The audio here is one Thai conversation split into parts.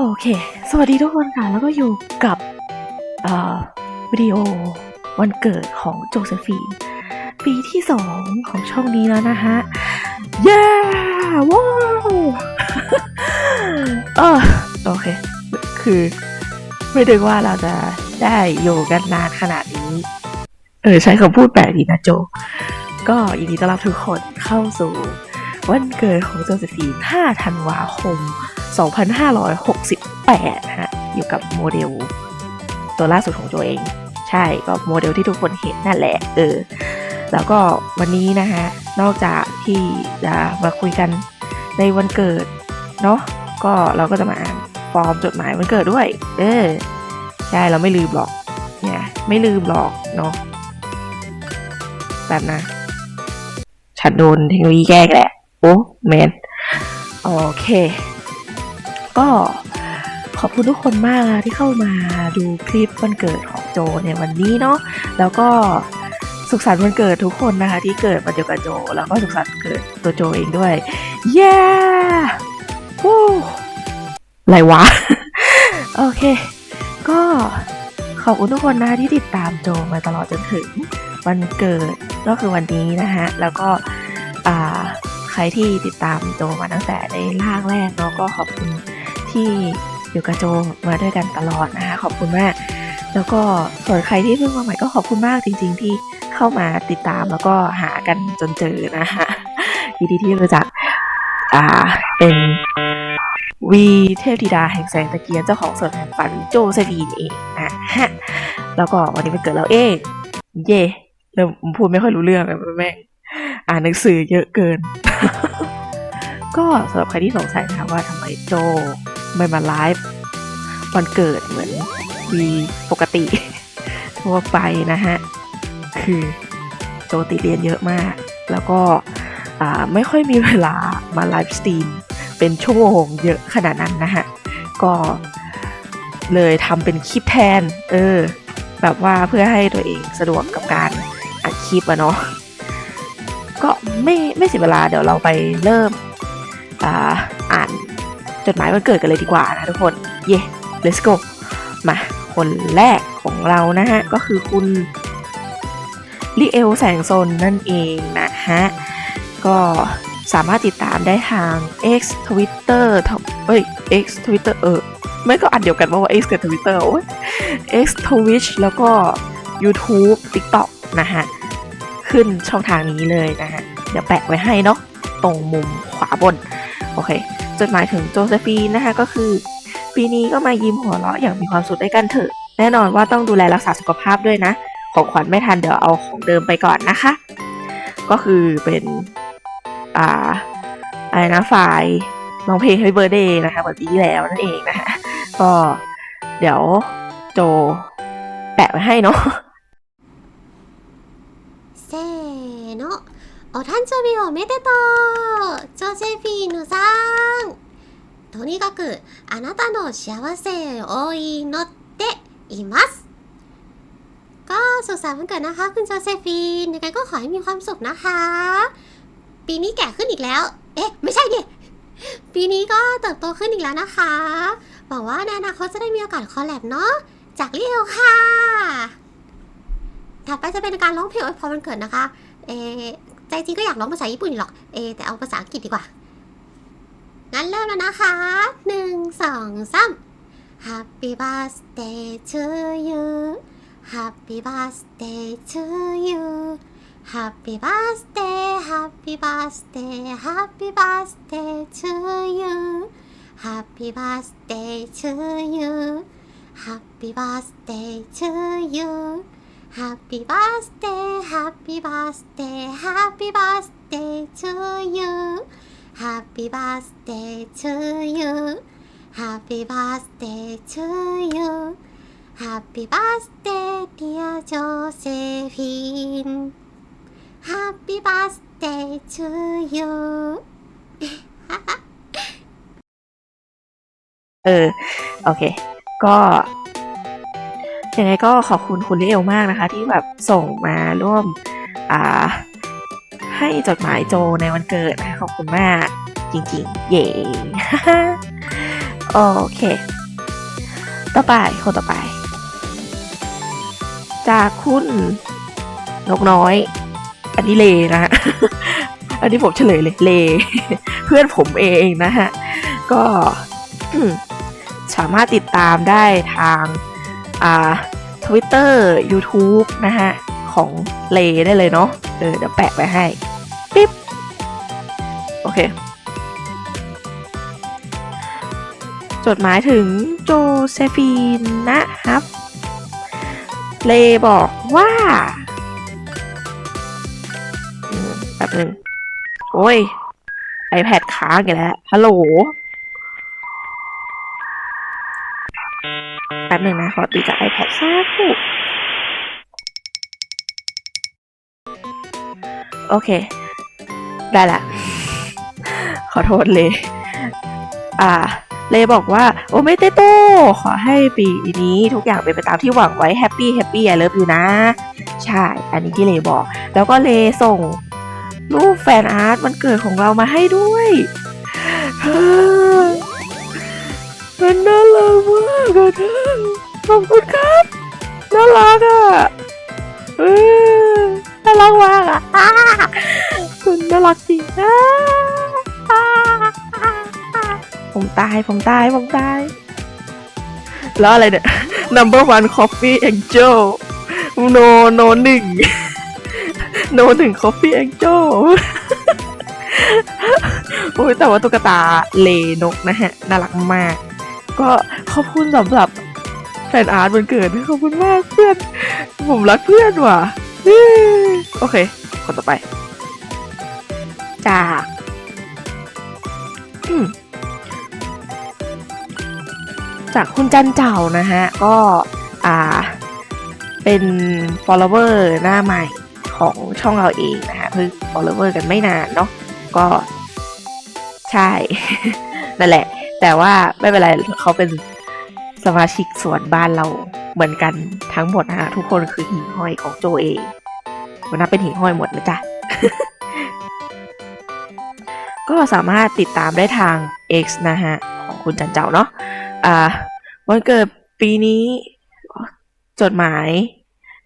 โอเค สวัสดีทุกคนค่ะ แล้วก็อยู่กับวิดีโอวันเกิดของโจเซฟีนปีที่สองของช่องนี้แล้วนะฮะ เย้ ว้าวเออโอเค คือ ไม่นึกว่าเราจะได้อยู่กันนานขนาดนี้ เออ ใช้คำพูดแปลกดีนะโจ ก็ยินดีต้อนรับทุกคนเข้าสู่วันเกิดของโจเซฟีน5ธันวาคม 2568นะฮะอยู่กับโมเดล ตัวล่าสุดของตัวเอง ใช่ก็โมเดลที่ทุกคนเห็นนั่นแหละเออแล้วก็วันนี้นะฮะนอกจากที่จะมาคุยกันในวันเกิดเนาะก็เราก็จะมาอ่านฟอร์มจดหมายวันเกิดด้วย เออใช่เราไม่ลืมหรอกเนี่ยไม่ลืมหรอกเนาะแบบนะฉันโดนเทคโนโลยีแก้แหละ โอ้แมนโอเค ก็ขอบคุณทุกคนมากนะที่เข้ามาดูคลิปวันเกิดของโจในวันนี้เนาะแล้วก็สุขสันต์วันเกิดทุกคนนะคะ ที่เกิดวันเดียวกับโจ แล้วก็สุขสันต์เกิดตัวโจเองด้วย เย้วู้อะไรวะ โอเค ก็ขอบคุณทุกคนนะที่ติดตามโจมาตลอดจนถึงวันเกิดก็คือวันนี้นะฮะ แล้วก็ใครที่ติดตามโจมาตั้งแต่ในลากแรกเนาะก็ขอบคุณ ที่อยู่กับโจมาด้วยกันตลอดนะคะขอบคุณมาก แล้วก็ส่วนใครที่เพิ่งมาใหม่ก็ขอบคุณมากจริง ๆ ที่เข้ามาติดตามแล้วก็หากันจนเจอนะคะยินดีที่รู้จักอ่าเป็นวีเทพธิดาแห่งแสงตะเกียงเจ้าของสวนแห่งฝันโจเซฟีนเองนะฮะแล้วก็วันนี้เป็นเกิดเราเอง เย่เริ่มพูดไม่ค่อยรู้เรื่องเลยแม่งอ่านหนังสือเยอะเกิน ก็สำหรับใครที่สงสัยนะคะว่าทำไมโจ ไม่มาไลฟ์วันเกิดเหมือนวีปกติทั่วไปนะฮะ คือโจติเรียนเยอะมาก แล้วก็ไม่ค่อยมีเวลามาไลฟ์สตรีมเป็นชั่วโมงเยอะขนาดนั้นนะฮะ ก็เลยทำเป็นคลิปแทน เออ แบบว่าเพื่อให้ตัวเองสะดวกกับการอัดคลิปอะเนาะก็ไม่ไม่เสียเวลาเดี๋ยวเราไปเริ่มอ่าอ่าน จดหมายวันเกิดกันเลยดีกว่านะทุกคน เย่ let's go มา คนแรกของเรานะฮะ ก็คือคุณลิเอลแสงโซนนั่นเองนะฮะ ก็สามารถติดตามได้ทาง X Twitter ทเอ้ย X Twitter เออ ไม่ก็อันเดียวกันว่า X กับ Twitter โอ้ย X Twitch แล้วก็ YouTube TikTok นะฮะ ขึ้นช่องทางนี้เลยนะฮะ เดี๋ยวแปะไว้ให้เนาะตรงมุมขวาบน โอเค จดหมายถึงโจเซฟีนนะคะก็คือ ปีนี้ก็มายิ้มหัวเราะอย่างมีความสุขด้วยกันเถอะ แน่นอนว่าต้องดูแลรักษาสุขภาพด้วยนะ ของขวัญไม่ทันเดี๋ยวเอาของเดิมไปก่อนนะคะ ก็คือเป็นอ่าอะไรนะฝ่ายร้องเพลง Happy Birthday นะคะเหมือนปีที่แล้วนั่นเองนะคะก็เดี๋ยวโจแปะไว้ให้เนาะせーの お誕生日おめでとうジョセフィーヌさんとにかくあなたの幸せを祈っていますก็สุขสันต์วันเกิดนะคะ คุณโจเซฟีนยังไงก็ขอให้มีความสุขนะคะ ปีนี้แก่ขึ้นอีกแล้ว เอ๊ะ ไม่ใช่ดิปีนี้ก็เติบโตขึ้นอีกแล้วนะคะหวังว่าในอนาคตจะได้มีโอกาสคอลแลบเนาะจากเรียวค่ะ ถัดไปจะเป็นการร้องเพลงอวยพรวันเกิดนะคะ เออ ใจจริงก็อยากร้องภาษาญี่ปุ่นหรอกเออแต่เอาภาษาอังกฤษดีกว่า งั้นเริ่มแล้วนะคะหนึ่งสองสาม Happy birthday to you Happy birthday to you Happy birthday Happy birthday Happy birthday to you Happy birthday to you Happy birthday to you Happy birthday, happy birthday, happy birthday to you. Happy birthday to you. Happy birthday to you. Happy birthday, dear Josephine. Happy birthday to you. เออ โอเค ก็ ยังไงก็ขอบคุณคุณลิเอลมากนะคะ ที่แบบส่งมาร่วมอ่าให้จดหมายโจในวันเกิดนะคะขอบคุณมากจริงๆ เย่โโอเค ต่อไปคนต่อไป จากคุณนกน้อย อันนี้เลนะฮะ อันนี้ผมเฉลยเลยเล เพื่อนผมเองนะฮะ ก็สามารถติดตามได้ทาง อ่า Twitter YouTube นะฮะ ของเลได้เลยเนาะเออเดี๋ยวแปะไว้ให้ ปิ๊บ โอเค จดหมายถึงโจเซฟีนนะครับ เลบอกว่าแป๊บนึง โอ้ย iPad ค้างอีกแล้ว ฮัลโหล แป๊บหนึ่งนะขอตีจาก iPad สักครู่โอเค ได้ละ ขอโทษเลย อ่า เลบอกว่า โอเมเตโต ขอให้ปีนี้ ทุกอย่างเป็นไปตามที่หวังไว้แฮปปี้แฮปปี้ไอเลิฟอยู่นะ ใช่ อันนี้ที่เลบอก แล้วก็เลส่ง รูปแฟนอาร์ตมันเกิดของเรามาให้ด้วย เฮ้ มันน่ารักมากอะท่านขอบคุณครับน่ารักอะเออน่ารักมากอะคุณน่ารักจริงอะผมตายผมตายผมตาย แล้วอะไรเนี่ย number one coffee angel no no หนึ่ง no หนึ่ง coffee angel โอ้ยแต่ว่าตุ๊กตาเลนกนะฮะ น่ารักมาก ก็ขอบคุณสำหรับแฟนอาร์ตวันเกิดขอบคุณมากเพื่อน ผมรักเพื่อนว่ะเฮ้ยโอเค คนต่อไป จากอืมจากคุณจันเจ้านะฮะ ก็อ่าเป็น follower หน้าใหม่ของช่องเราเองนะฮะเพิ่ง follower กันไม่นานเนาะก็ใช่ นั่นแหละ แต่ว่าไม่เป็นไรเขาเป็นสมาชิกสวนบ้านเราเหมือนกันทั้งหมดนะฮะทุกคนคือหิ่งห้อยของโจเองมันนับเป็นหิ่งห้อยหมดนะจ๊ะ ก็สามารถติดตามได้ทาง X นะฮะ ของคุณจันเจ้าเนาะอ่าวันเกิดปีนี้จดหมาย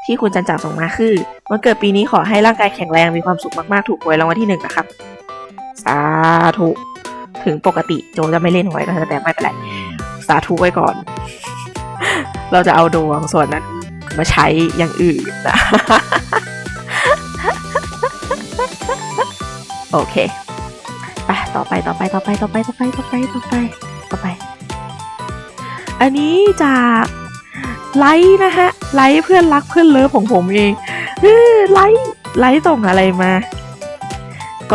ที่คุณจันจักส่งมาคือวันเกิดปีนี้ขอให้ร่างกายแข็งแรงมีความสุขมากๆ ถูกหวยรางวัลที่หนึ่งนะครับ สาธุ ถึงปกติโจจะไม่เล่นหวยก็แต่ไม่เป็นไรสาธุไว้ก่อน เราจะเอาดวงส่วนนั้นมาใช้อย่างอื่นนะโอเคไปต่อไปต่อไปต่อไปต่อไปต่อไปต่อไปต่อไปต่อไป อันนี้จากไลค์นะฮะไลค์เพื่อนรักเพื่อนเลิฟของผมเองเออไลค์ไลค์ส่งอะไรมา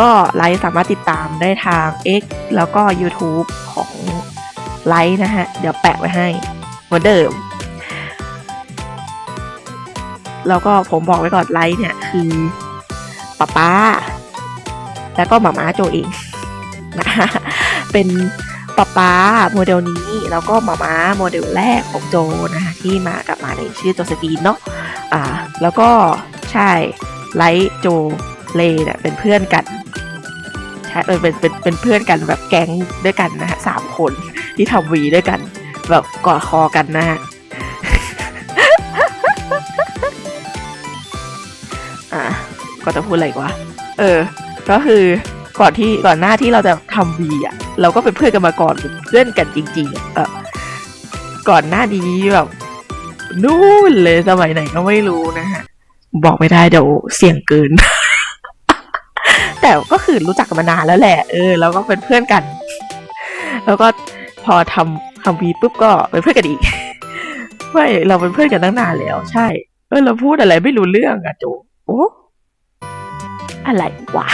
ก็ไลค์สามารถติดตามได้ทาง X แล้วก็ YouTube ของไลค์นะฮะ เดี๋ยวแปะไว้ให้เหมือนเดิม แล้วก็ผมบอกไว้ก่อนไลค์เนี่ยคือป๊าป๊าแล้วก็หมาม้าโจเองนะฮะเป็นป๊าป๊าโมเดลนี้แล้วก็หมาม้าโมเดลแรกของโจนะคะที่มากับมาในชื่อโจเซฟีนเนาะอ่า แล้วก็ใช่ไลท์โจเลเนี่ยเป็นเพื่อนกัน ใช่เออเป็นเป็นเป็นเพื่อนกันแบบแก๊งด้วยกันนะฮะสามคนที่ทำวีด้วยกัน แบบกอดคอกันนะฮะอะก็จะพูดอะไรกวะเออ ก็คือก่อนที่ก่อนหน้าที่เราจะทำวีอะ เราก็เป็นเพื่อนกันมาก่อนเป็นเพื่อนกันจริง ๆ เออก่อนหน้านี้แบบนู่นเลยสมัยไหนก็ไม่รู้นะฮะบอกไม่ได้เดี๋ยวเสี่ยงเกิน แต่ก็คือรู้จักกันมานานแล้วแหละ เออ แล้วก็เป็นเพื่อนกัน แล้วก็พอทำทำวีปุ๊บก็เป็นเพื่อนกันอีกไม่เราเป็นเพื่อนกันตั้งนานแล้ว ใช่ เออเราพูดอะไรไม่รู้เรื่องอะโจโอ้อะไรวะ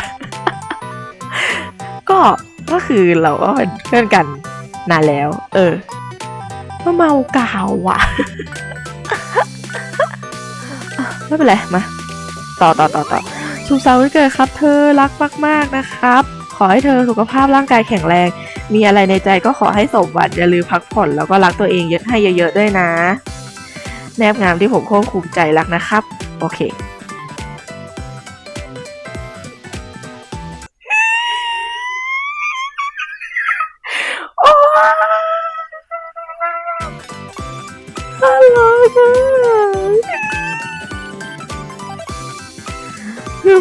ก็ก็คือเราก็เป็นเพื่อนกันนานแล้ว เออมาเมากาวอะไม่เป็นไรมาต่อต่อต่อต่อ สุขสันต์วันเกิดครับ เธอรักมากๆนะครับ ขอให้เธอสุขภาพร่างกายแข็งแรง มีอะไรในใจก็ขอให้สมหวังอย่าลืมพักผ่อนแล้วก็รักตัวเองเยอะให้เยอะๆด้วยนะ แนบงามที่ผมโค้งภูมิใจรักนะครับ โอเค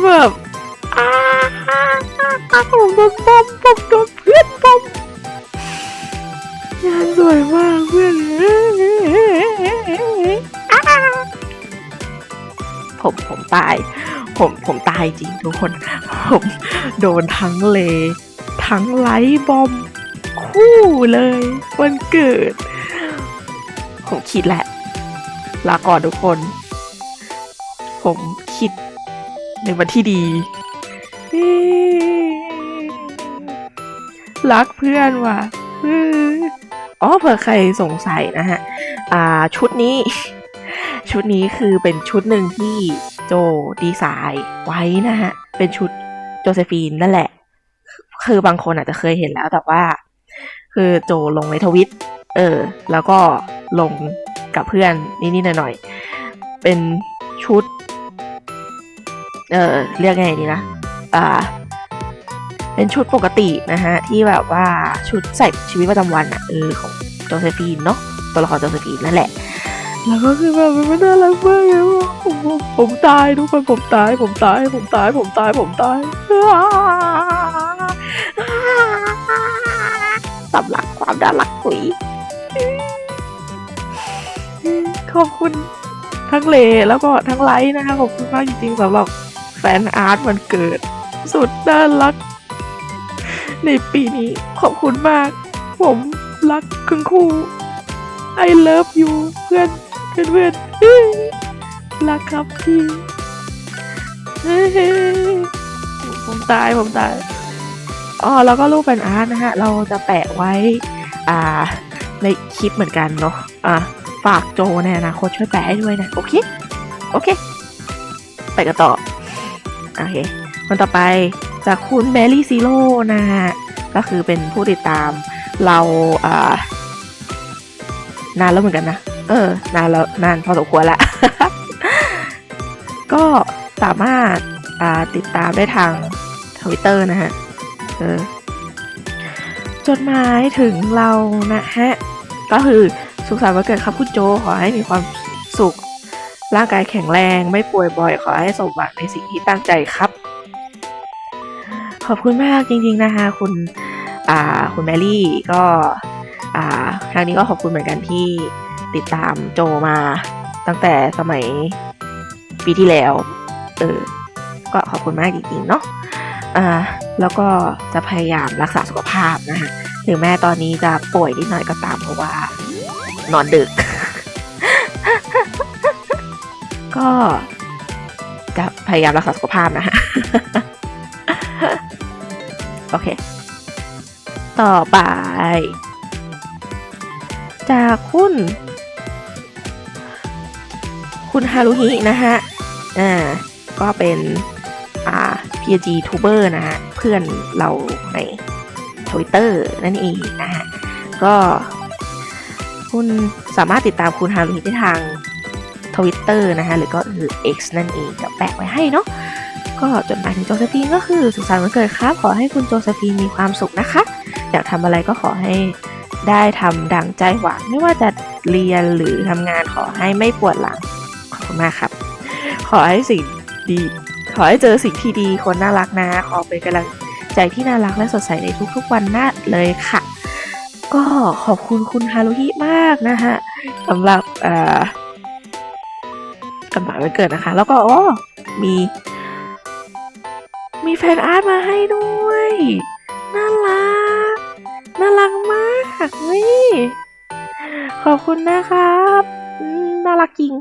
แบบอ้าผมโดนบอมผมโดนเพื่อนบอมงานสวยมากเพื่อนผมผมตาย ผมผมตายจริงทุกคน ผมโดนทั้งเล ทั้งไลท์บอม คู่เลยวันเกิด ผมคิดแหละ ลาก่อนทุกคน ผม ในวันที่ดี รักเพื่อนว่ะอ๋อเผื่อใครสงสัยนะฮะ อ่า ชุดนี้ ชุดนี้คือเป็นชุดหนึ่งที่โจดีไซน์ไว้นะฮะ เป็นชุดโจเซฟีนนั่นแหละ คือบางคนอาจจะเคยเห็นแล้วแต่ว่า คือโจลงในทวิต เออ แล้วก็ลงกับเพื่อนนิดๆหน่อยๆ เป็นชุด เออเรียกไงดีนะอ่าเป็นชุดปกตินะฮะ ที่แบบว่าชุดใส่ชีวิตประจำวันอะเออของโจเซฟีนเนาะตัวละครโจเซฟีนนั่นแหละ แล้วก็คือแบบมันน่ารักมากเลยว่าผมผมผมตายทุกคนผมตาย ผมตาย ผมตาย ผมตาย ผมตายสำลักความน่ารักกุยขอบคุณทั้งเลแล้วก็ทั้งไลท์นะคะขอบคุณมากจริงๆสำหรับแฟนอาร์ตวันเกิด สุดน่ารัก ในปีนี้ขอบคุณมาก ผมรักคุณครู I love you เพื่อนเพื่อนเพื่อนรักครับพี่เฮ้ผมตายผมตายอ๋อแล้วก็รูปเป็นอาร์ตนะฮะ เราจะแปะไว้ อ่า ในคลิปเหมือนกันเนาะอะฝากโจในอนาคตช่วยแปะให้ด้วยนะ โอเค โอเค ไปกันต่อ โอเคคนต่อไปจากคุณแมรี่ซีโร่นะฮะก็คือเป็นผู้ติดตามเราอ่านานแล้วเหมือนกันนะ เออ นานแล้วนานพอสมควรละ ก็สามารถอ่าติดตามได้ทางทวิตเตอร์นะฮะ เออ จดหมายถึงเรานะฮะ ก็คือสุขสันต์วันเกิดครับคุณโจ ขอให้มีความสุข ร่างกายแข็งแรงไม่ป่วยบ่อยขอให้สมหวังในสิ่งที่ตั้งใจครับ ขอบคุณมากจริง ๆนะคะ คุณอ่าคุณแมรี่ก็อ่าครั้งนี้ก็ขอบคุณเหมือนกันที่ติดตามโจมาตั้งแต่สมัยปีที่แล้ว เออ ก็ขอบคุณมากจริงๆเนาะอ่าแล้วก็จะพยายามรักษาสุขภาพนะคะถึงแม้ตอนนี้จะป่วยนิดหน่อยก็ตามเพราะว่านอนดึก ก็จะพยายามรักษาสุขภาพนะฮะ โอเค ต่อไป จากคุณ คุณฮารุฮินะฮะ อ่า ก็เป็นอ่า PG Tuber นะฮะ เพื่อนเราใน Twitter นั่นเองนะฮะ ก็คุณสามารถติดตามคุณฮารุฮิได้ทาง Twitter นะฮะหรือก็คือ X นั่นเองจะแปะไว้ให้เนาะก็จดหมายถึงโจเซฟีนก็คือสุขสันต์วันเกิดครับ ขอให้คุณโจเซฟีนมีความสุขนะคะ อยากทำอะไรก็ขอให้ได้ทำดังใจหวังไม่ว่าจะเรียนหรือทำงานขอให้ไม่ปวดหลังขอบคุณมากครับ ขอให้สิ่งดี ขอให้เจอสิ่งที่ดีคนน่ารักนะขอเป็นกำลังใจที่น่ารักและสดใสในทุกๆวันน่าเลยค่ะ ก็ขอบคุณคุณฮารุฮิมากนะฮะสำหรับ กำหนดวันเกิดนะคะ แล้วก็อ๋อมี มีแฟนอาร์ตมาให้ด้วย น่ารัก น่ารักมากนี่ขอบคุณนะครับน่ารักจริง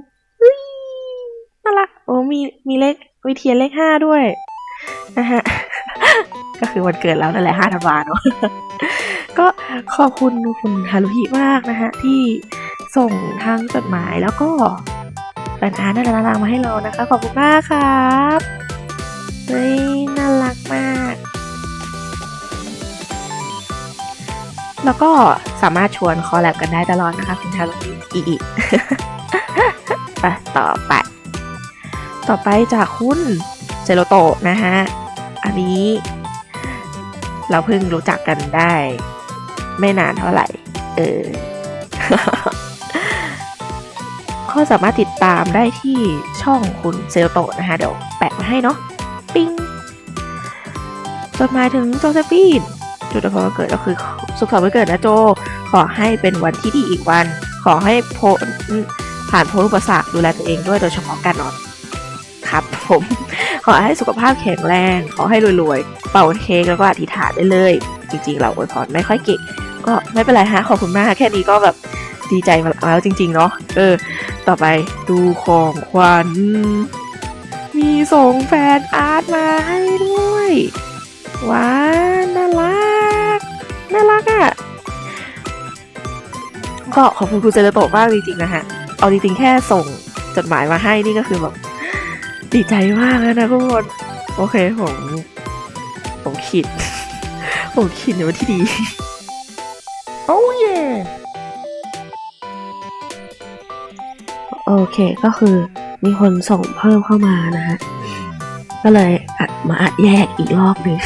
น่ารัก โอ้มีมีเลขมีเทียนเลขห้าด้วยนะฮะก็คือวันเกิดแล้วนั่นแหละห้าธันวาเนอะก็ขอบคุณคุณฮารุฮิมากนะฮะที่ส่งทางจดหมายแล้วก็ แฟนอาร์ตน่ารักมาให้เรานะคะ ขอบคุณมากครับเฮ้ยน่ารักมาก แล้วก็สามารถชวนคอลแลบกันได้ตลอดนะคะคุณทารุอีอีไปต่อไป ต่อไปจากคุณเซโรโตะนะฮะ อันนี้ เราเพิ่งรู้จักกันได้ ไม่นานเท่าไหร่ เออ ก็สามารถติดตามได้ที่ช่องคุณเซลโตะนะคะ เดี๋ยวแปะมาให้เนาะปิ้งจดหมายถึงโจเซฟีนจุดเฉพวันเกิดก็คือสุขสันต์วันเกิดนะโจ ขอให้เป็นวันที่ดีอีกวัน ขอให้พ้นผ่านพ้นอุปสรรคดูแลตัวเองด้วยโดยเฉพาะการนอนครับผม ขอให้สุขภาพแข็งแรง ขอให้รวยๆ เป่าเค้กแล้วก็อธิษฐานได้เลย จริงๆ เราอวยพรไม่ค่อยเก่งก็ไม่เป็นไรฮะขอบคุณมากแค่นี้ก็แบบ ดีใจมาแล้วจริง ๆ เนาะเออ ต่อไปดูของขวัญมีส่งแฟนอาร์ตมาให้ด้วยว้าน่ารักน่ารักอะ่ะก็ขอบคุณคุณเซเลโตะมากจริงๆนะฮะเอาจริงๆแค่ส่งจดหมายมาให้นี่ก็คือแบบดีใจมากแล้วนะทุกคนโอเคผมผมคิดผมคิดในวันที่ดี เคก็คือมีคนส่งเพิ่มเข้ามานะฮะก็เลยอัดมาอัดแยกอีกรอบหนึ่ง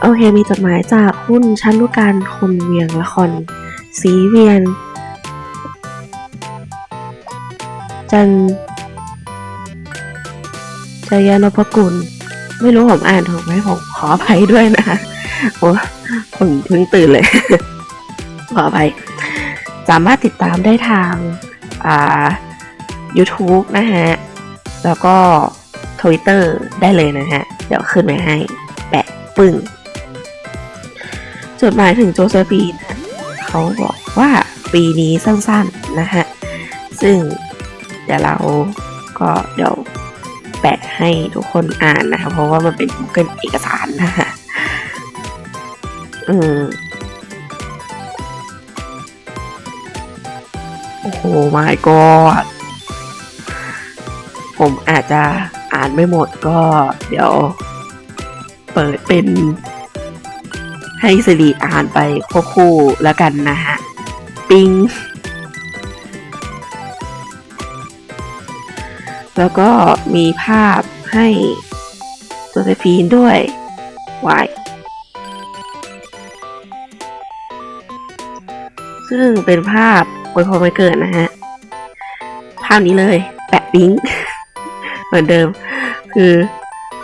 โอเค มีจดหมายจากหุ้นชั้นลูกการคนเวียงละครสีเวียน จันจยานพกุล ไม่รู้ผมอ่านถูกไหมผมขออภัยด้วยนะโอ้ผมเพิ่งตื่นเลย ขออภัย สามารถติดตามได้ทาง อ่า YouTube นะฮะ แล้วก็ Twitter ได้เลยนะฮะ เดี๋ยวขึ้นไว้ให้แปะปึ้งจดหมายถึงโจเซฟีนเขาบอกว่าปีนี้สั้นๆนะฮะ ซึ่งเดี๋ยวเราก็เดี๋ยวแปะให้ทุกคนอ่านนะคะ เพราะว่ามันเป็นเกินเอกสารนะฮะอืมโอ้โห my god ผมอาจจะอ่านไม่หมดก็เดี๋ยว เปิดเป็นให้สิริอ่านไปควบคู่แล้วกันนะฮะ ปิง แล้วก็มีภาพให้โจเซฟีนด้วยวายซึ่งเป็นภาพอวยพรวันเกิดนะฮะ ภาพนี้เลย แปะปิ๊ง มือนเดิม คือ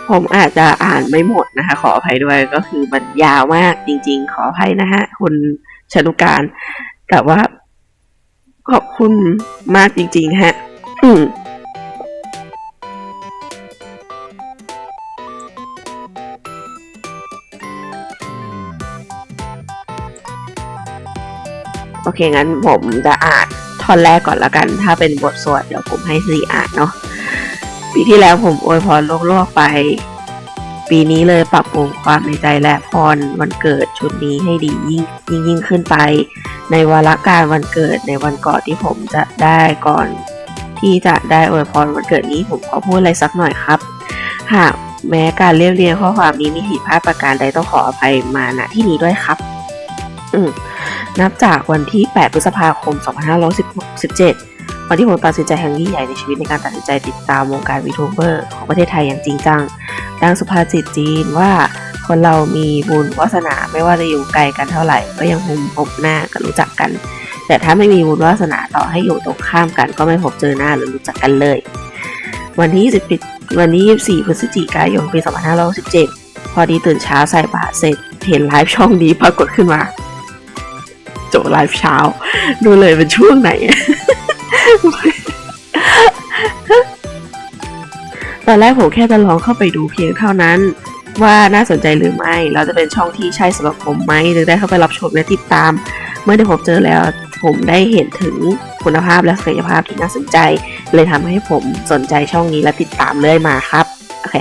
ผมอาจจะอ่านไม่หมดนะคะ ขออภัยด้วยก็คือมันยาวมากจริง ๆ ขออภัยนะฮะคุณชนุการ แต่ว่า ขอบคุณมากจริง ๆ ฮะ อืมโอเคงั้นผมจะอ่านท่อนแรกก่อนละกัน ถ้าเป็นบทสวดเดี๋ยวผมให้ซีอ่านเนาะ ปีที่แล้วผมอวยพรโลกๆไป ปีนี้เลยปรับปรุงความในใจและพรวันเกิดชุดนี้ให้ดียิ่งยิ่งยิ่งขึ้นไป ในวาระการวันเกิดในวันก่อนที่ผมจะได้ก่อน ที่จะได้อวยพรวันเกิดนี้ผมขอพูดอะไรสักหน่อยครับ หากแม้การเรียบเรียงข้อความนี้มีผิดพลาดประการใดต้องขออภัยมาณที่นี้ด้วยครับ อืนับจากวันที่ 8 พฤษภาคม 2517 วันที่ผมตัดสินใจแห่งยิ่งใหญ่ในชีวิตในการตัดสินใจติดตามวงการวีทูเบอร์ของประเทศไทยอย่างจริงจัง ดังสุภาษิตจีนว่าคนเรามีบุญวาสนาไม่ว่าจะอยู่ไกลกันเท่าไหร่ ก็ยังคงพบหน้ากันรู้จักกัน แต่ถ้าไม่มีบุญวาสนาต่อให้อยู่ตรงข้ามกัน ก็ไม่พบเจอหน้าหรือรู้จักกันเลย วันที่20วันที่24พฤศจิกายนปี2567พอดีตื่นเช้าใส่บาตรเสร็จเห็นไลฟ์ช่องนี้ปรากฏขึ้นมาโจไลฟ์เช้า ดูเลยเป็นช่วงไหน ตอนแรกผมแค่จะลองเข้าไปดูเพียงเท่านั้น ว่าน่าสนใจหรือไม่แล้วจะเป็นช่องที่ใช่สำหรับผมไหมหรือได้เข้าไปรับชมและติดตาม เมื่อได้พบเจอแล้วผมได้เห็นถึงคุณภาพและศักยภาพที่น่าสนใจ เลยทำให้ผมสนใจช่องนี้และติดตามเรื่อยมาครับโอเค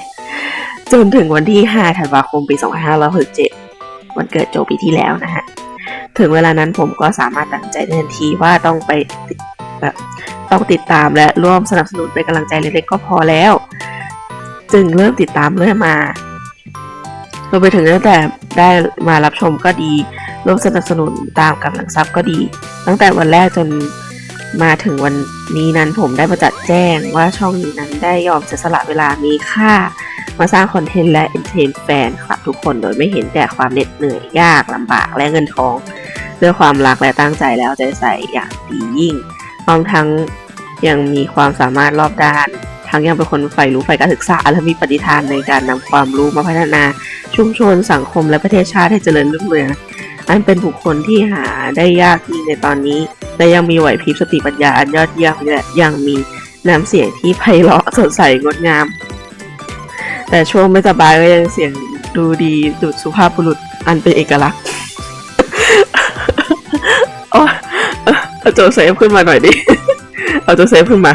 จนถึงวันที่ 5 ธันวาคม ปี 2567 วันเกิดโจปีที่แล้วนะฮะ ถึงเวลานั้นผมก็สามารถตัดใจทันทีว่าต้องไป แบบต้องติดตามและร่วมสนับสนุนเป็นกำลังใจเล็กๆก็พอแล้ว จึงเริ่มติดตามเรื่อยมารวมไปถึงตั้งแต่ได้มารับชมก็ดี ร่วมสนับสนุนตามกำลังทรัพย์ก็ดี ตั้งแต่วันแรกจนมาถึงวันนี้นั้นผมได้ประจัดแจ้งว่าช่องนี้นั้นได้ยอมเสียสละเวลามีค่า มาสร้างคอนเทนต์และเอนเตอร์เทนแฟนคลับทุกคนโดยไม่เห็นแต่ความเหน็ดเหนื่อยยากลำบากและเงินทอง ด้วยความรักและตั้งใจแล้วใจใส่อย่างดียิ่ง พร้อมทั้งยังมีความสามารถรอบด้าน ทั้งยังเป็นคนใฝ่รู้ใฝ่การศึกษา และมีปฏิทานในการนำความรู้มาพัฒนาชุมชนสังคมและประเทศชาติให้เจริญรุ่งเรืองอันเป็นบุคคลที่หาได้ยากยิ่งในตอนนี้ และยังมีไหวพริบสติปัญญาอันยอดเยี่ยมและยังมีน้ำเสียงที่ไพเราะสดใสงดงาม แต่ช่วงไม่สบายก็ยังเสียงดูดีดุดสุภาพบุรุษอันเป็นเอกลักษณ์ เอาโจเซฟขึ้นมาหน่อยดิ เอาโจเซฟขึ้นมา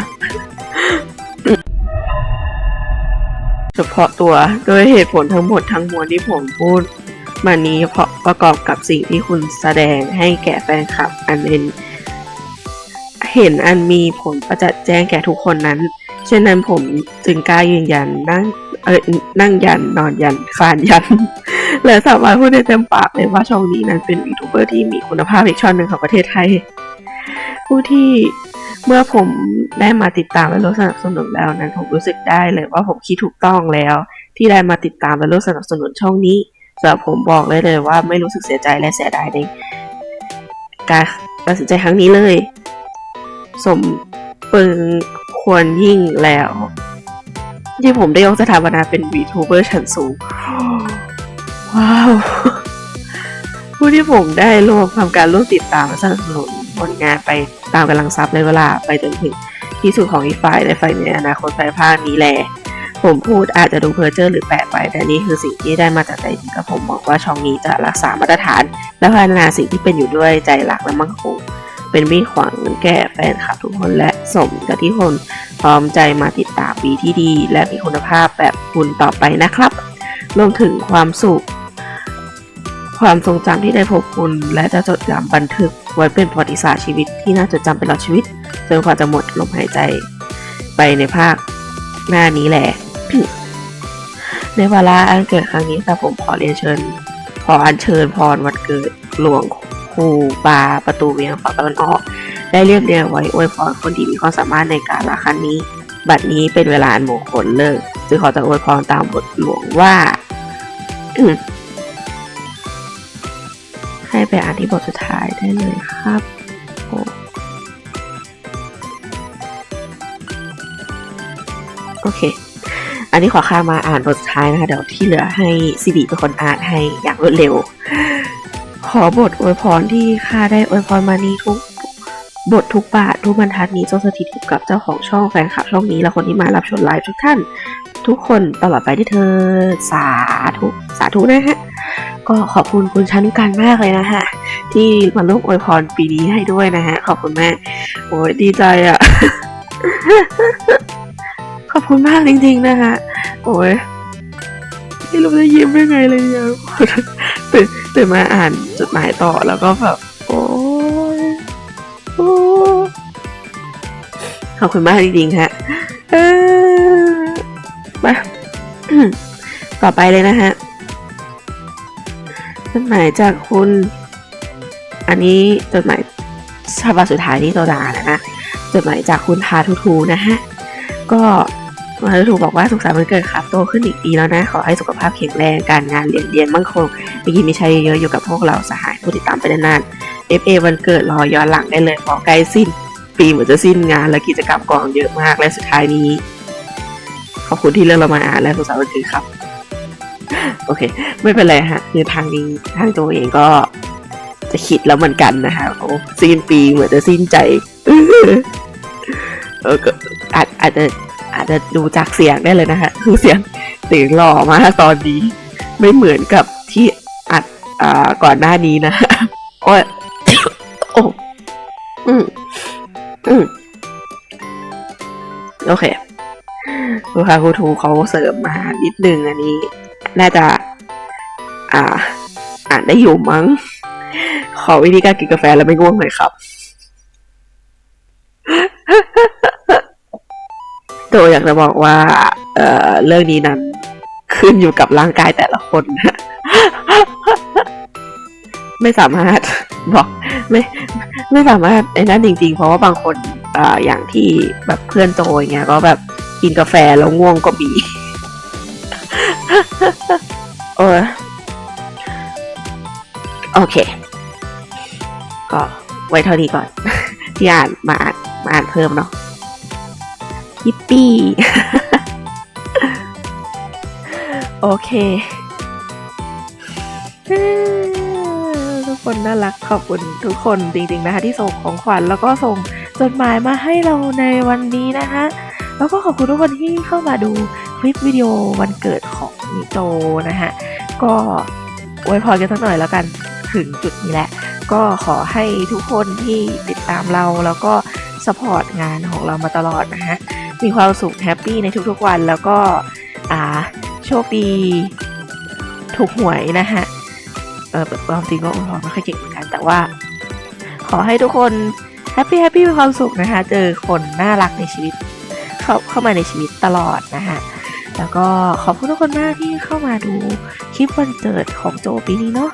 เฉพาะตัวโดยเหตุผลทั้งหมดทั้งมวลที่ผมพูดมานี้เพราะประกอบกับสิ่งที่คุณแสดงให้แก่แฟนคลับ อันเป็นเห็นอันมีผลประจักษ์แจ้งแก่ทุกคนนั้นเช่นนั้นผมจึงกล้ายืนยันนั่งเออนั่งยันนอนยันคานยัน และสามารถพูดได้เต็มปากเลยว่าช่องนี้นั้นเป็นยูทูบเบอร์ที่มีคุณภาพอีกช่องหนึ่งของประเทศไทย ผู้ที่เมื่อผมได้มาติดตามและร่วมสนับสนุนแล้วนั้นผมรู้สึกได้เลยว่าผมคิดถูกต้องแล้ว ที่ได้มาติดตามและร่วมสนับสนุนช่องนี้สำหรับผมบอกเลยเลยว่าไม่รู้สึกเสียใจและเสียดายในการตัดสินใจครั้งนี้เลย สมปึงควรยิ่งแล้ว ที่ผมได้ยกสถาปนาเป็นวีทูเบอร์ชั้นสูง ว้าว ผู้ที่ผมได้ร่วมทำการร่วมติดตามและสนับสนุน ผลงานไปตามกำลังทรัพย์ในเวลาไปจนถึงที่สุดของอีกฝ่ายในฝ่ายในอนาคตภายภาคนี้แหละผมพูดอาจจะดูเพ้อเจ้อหรือแปลกไป แต่นี่คือสิ่งที่ได้มาจากใจจริงกับผมบอกว่าช่องนี้จะรักษามาตรฐาน และพัฒนาสิ่งที่เป็นอยู่ด้วยใจรักและมั่นคงเป็นมิตรขวังแก่แฟนคลับทุกคนและสมกับที่คนพร้อมใจมาติดตามวีที่ดี และมีคุณภาพแบบคุณต่อไปนะครับรวมถึงความสุข ความทรงจำที่ได้พบคุณและจะจดจำบันทึก ไว้เป็นประวัติศาสตร์ชีวิตที่น่าจดจำไปตลอดชีวิตจนกว่าจะหมดลมหายใจไปในภาคหน้านี้แหละ ในวาระอันเกิดครั้งนี้ค่ะผมขอเรียนเชิญ ขออัญเชิญพรวันเกิดหลวงครูบาประตูเวียงฝั่งตะวันออก ได้เรียบเรียงไว้อวยพรคนที่มีความสามารถในการละครั้งนี้ บัดนี้เป็นเวลาอันมงคลเลิกจึงขอจะอวยพรตามบทหลวงว่า ให้ไปอ่านที่บทสุดท้ายได้เลยครับโอ้โอเค อันนี้ขอข้ามาอ่านบทสุดท้ายนะคะเดี๋ยวที่เหลือให้ซีบีเป็นคนอ่านให้อย่างรวดเร็ว ขอบทอวยพรที่ข้าได้อวยพรมานี้ทุกบททุกบาททุกบรรทัดนี้จงสถิตอยู่กับเจ้าของช่องแฟนคลับช่องนี้และคนที่มารับชมไลฟ์ทุกท่าน ทุกคนตลอดไปด้วยเธอสาธุสาธุนะฮะ ก็ขอบคุณคุณชานุการมากเลยนะฮะที่มาร่วมอวยพรปีนี้ให้ด้วยนะฮะ ขอบคุณแม่โอ้ยดีใจอะ่ะขอบคุณมากจริง ๆนะฮะโอ้ยไม่รู้จะยิ้มยังไงเลยเนี่ยตื่นตื่นมาอ่านจดหมายต่อแล้วก็แบบโอ้ยโอ้ขอบคุณมากจริงๆฮะเออมาต่อไปเลยนะฮะ จดหมายจากคุณ อันนี้จดหมายฉบับสุดท้ายที่โซดานะนะจดหมายจากคุณทาทูทูนะฮะก็ทาทูทูบอกว่าสุขสันต์วันเกิดครับโตขึ้นอีกปีแล้วนะ ขอให้สุขภาพแข็งแรงการงานเรียนเรียนมั่งคงมีกินมีใช้เยอะอยู่กับพวกเราสหายผู้ติดตามไปนานๆ FA วันเกิดรอย้อนหลังได้เลยพอใกล้สิ้น ปีเหมือนจะสิ้นงานและกิจกรรมกองเยอะมากและสุดท้ายนี้ขอบคุณที่เลือกเรามาอ่านและสุขสันต์วันเกิดครับ โอเค ไม่เป็นไรฮะ คือทางนี้ทางตัวเองก็จะคิดแล้วเหมือนกันนะคะโอ้สิ้นปีเหมือนจะสิ้นใจเออก็อาจอาจจะอาจจะดูจากเสียงได้เลยนะคะคือเสียงเสียงหล่อมากตอนนี้ ไม่เหมือนกับที่อัดอ่าก่อนหน้านี้นะโอ้ยโอ้อืมอืมโอเคลูกค้าครูทูเขาเสริมมานิดนึงอันนี้ น่าจะ อ่า อ่านได้อยู่มั้ง ขอวิธีการกินกาแฟแล้วไม่ง่วงหน่อยครับตัวอยากจะบอกว่า เอ่อ เรื่องนี้นั้นขึ้นอยู่กับร่างกายแต่ละคนนะไม่สามารถบอกไม่ไม่สามารถไอ้นั้นจริง ๆ เพราะว่าบางคนเอ่ออย่างที่แบบเพื่อนโตอย่างเงี้ยก็แบบกินกาแฟแล้วง่วงก็มี โอ้โอเค ก็ไว้เท่านี้ก่อน ที่อ่านมาอ่านมาอ่านเพิ่มเนาะยิปปี้ โอเค ทุกคนน่ารักขอบคุณทุกคนจริงๆนะคะ ที่ส่งของขวัญแล้วก็ส่งจดหมายมาให้เราในวันนี้นะคะแล้วก็ขอบคุณทุกคนที่เข้ามาดูคลิปวิดีโอวันเกิดของ มิโตนะคะก็อวยพรกันสักหน่อยแล้วกันถึงจุดนี้แหละ ก็ขอให้ทุกคนที่ติดตามเราแล้วก็สปอร์ตงานของเรามาตลอดนะฮะ มีความสุขแฮปปี้ในทุกๆวันแล้วก็อ่าโชคดี ถูกหวยนะฮะ เออความจริงก็อวยพรไม่ค่อยเก่งเหมือนกันแต่ว่า ขอให้ทุกคนแฮปปี้แฮปปี้มีความสุขนะคะ เจอคนน่ารักในชีวิต เข้าเข้ามาในชีวิตตลอดนะคะ แล้วก็ขอบคุณทุกคนมากที่เข้ามาดูคลิปวันเกิดของโจปีนี้เนาะ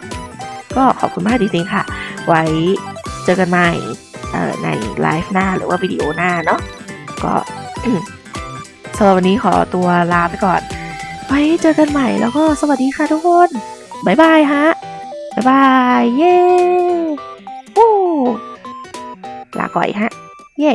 ก็ขอบคุณมากจริงๆค่ะ ไว้เจอกันใหม่ในไลฟ์หน้าหรือว่าวิดีโอหน้าเนาะก็สำหรับวันนี้ขอตัวลาไปก่อน ไว้เจอกันใหม่แล้วก็สวัสดีค่ะทุกคนบ๊ายบายฮะบ๊ายบายเย้วู้ลาก่อยฮะ เย้